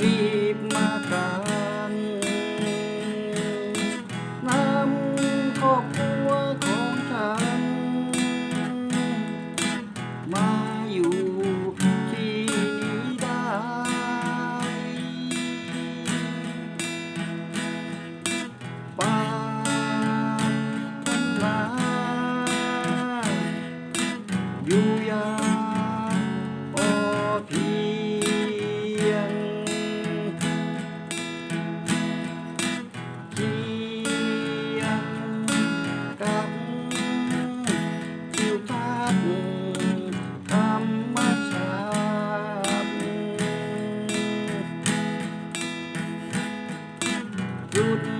รีบมาตามนำครอบครัวของฉัน มาอยู่ที่นี่ได้ปาทุ่งนาอยู่อย่าง don't